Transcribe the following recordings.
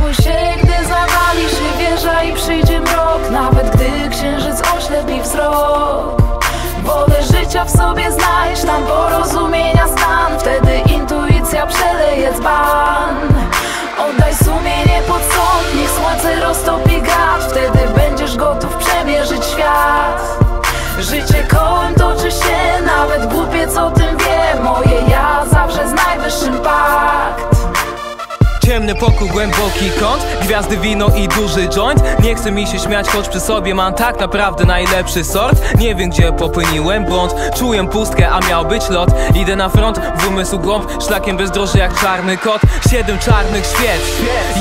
bój się, gdy zawali się wieża i przyjdzie mrok. Nawet gdy księżyc oślepi wzrok. Wolę życia w sobie znajść, tam porozumienia Ciemny pokój, głęboki kąt. Gwiazdy, wino i duży joint. Nie chcę mi się śmiać, choć przy sobie mam tak naprawdę najlepszy sort. Nie wiem gdzie popełniłem błąd. Czuję pustkę, a miał być lot. Idę na front, w umysł głąb. Szlakiem bezdroży jak czarny kot. Siedem czarnych świec.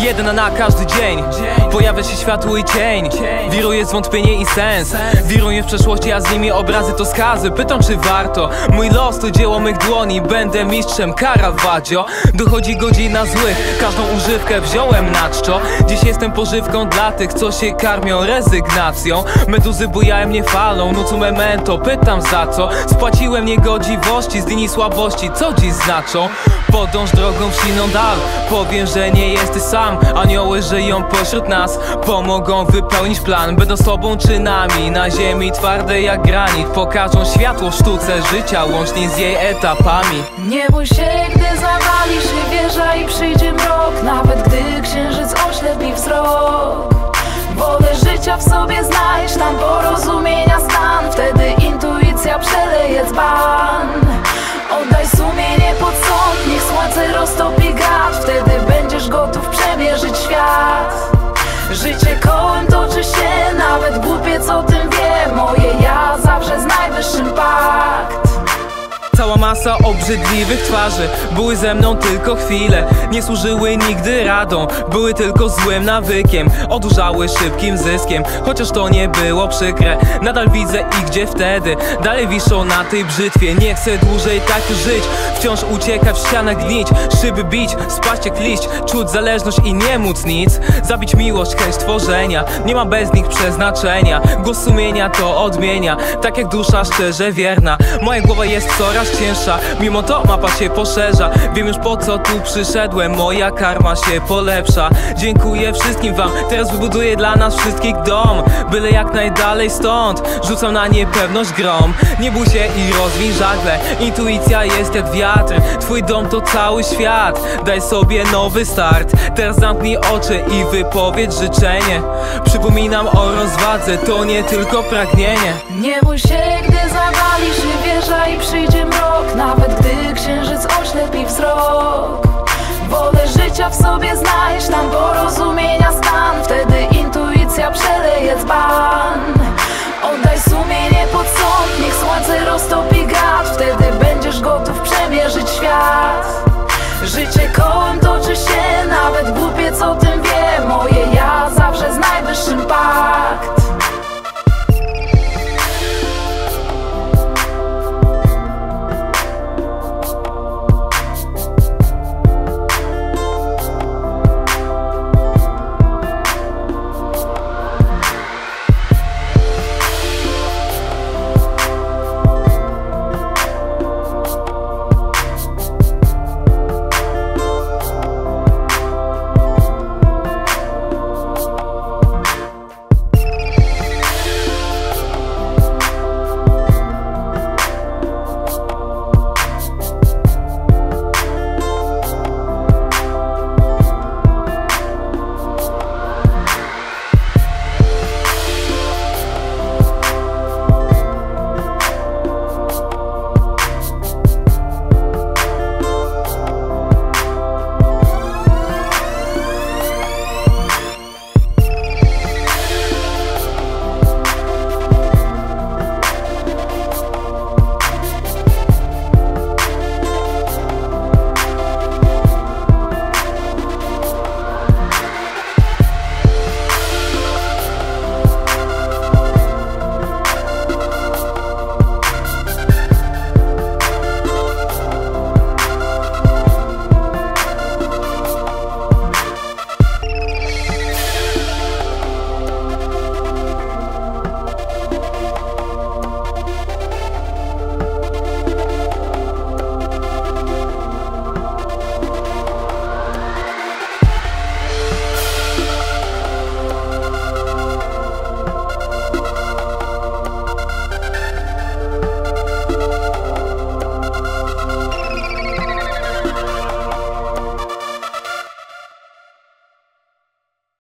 Jedna na każdy dzień. Pojawia się światło i cień. Wiruje zwątpienie i sens. Wiruję w przeszłości, a z nimi obrazy to skazy. Pytam czy warto? Mój los to dzieło mych dłoni. Będę mistrzem Caravaggio. Dochodzi godzina złych. Każdą używkę wziąłem na czczo. Dziś jestem pożywką dla tych, co się karmią rezygnacją. Meduzy bujają mnie falą, nucu memento Pytam za co? Spłaciłem niegodziwości z linii słabości Co dziś znaczą? Podąż drogą w silną dal Powiem, że nie jesteś sam. Anioły żyją pośród nas Pomogą wypełnić plan. Będą sobą czy nami Na ziemi twarde jak granit. Pokażą światło w sztuce życia Łącznie z jej etapami. Nie bój się, gdy zawali się wieża i przyjdzie mrok Nawet masa obrzydliwych twarzy. Były ze mną tylko chwile Nie służyły nigdy radą. Były tylko złym nawykiem Odurzały szybkim zyskiem. Chociaż to nie było przykre Nadal widzę ich gdzie wtedy. Dalej wiszą na tej brzytwie Nie chcę dłużej tak żyć. Wciąż uciekać w ścianach gnić Szyby bić, spać jak liść Czuć zależność i nie móc nic. Zabić miłość, chęć tworzenia Nie ma bez nich przeznaczenia. Głos sumienia to odmienia Tak jak dusza szczerze wierna. Moja głowa jest coraz cięższa Mimo to mapa się poszerza. Wiem już po co tu przyszedłem. Moja karma się polepsza. Dziękuję wszystkim wam. Teraz wybuduję dla nas wszystkich dom. Byle jak najdalej stąd. Rzucam na niepewność grom. Nie bój się i rozwij żagle. Intuicja jest jak wiatr. Twój dom to cały świat. Daj sobie nowy start. Teraz zamknij oczy i wypowiedz życzenie. Przypominam o rozwadze. To nie tylko pragnienie. Nie bój się, gdy zawali się wieża i przyjdzie tak, nawet gdy księżyc oślepi wzrok. Wolę życia w sobie znajdź tam porozumienia stan. Wtedy intuicja przeleje dzban Oddaj sumienie pod sąd, niech słońce roztopi grad Wtedy będziesz gotów przemierzyć świat. Życie kołem toczy się, nawet głupiec o tym wie. Moje ja zawsze zna